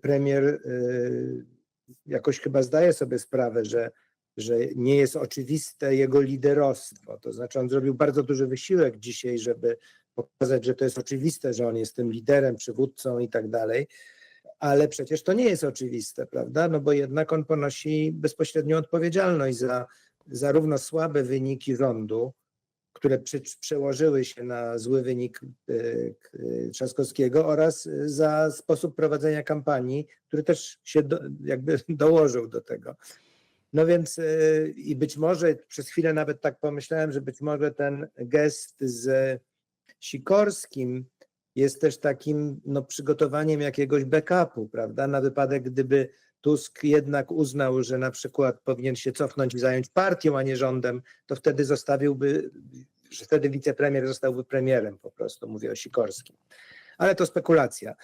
premier y, jakoś chyba zdaje sobie sprawę, że, że nie jest oczywiste jego liderostwo. To znaczy on zrobił bardzo duży wysiłek dzisiaj, żeby pokazać, że to jest oczywiste, że on jest tym liderem, przywódcą i tak dalej. Ale przecież to nie jest oczywiste, prawda? No bo jednak on ponosi bezpośrednią odpowiedzialność za zarówno słabe wyniki rządu, które przełożyły się na zły wynik k- y, Trzaskowskiego oraz y, za sposób prowadzenia kampanii, który też się do, jakby dołożył do tego. No więc i być może przez chwilę nawet tak pomyślałem, że być może ten gest z Sikorskim jest też takim no, przygotowaniem jakiegoś backupu, prawda? Na wypadek, gdyby Tusk jednak uznał, że na przykład powinien się cofnąć i zająć partią, a nie rządem, to wtedy zostawiłby, że wtedy wicepremier zostałby premierem po prostu, mówię o Sikorskim. Ale to spekulacja.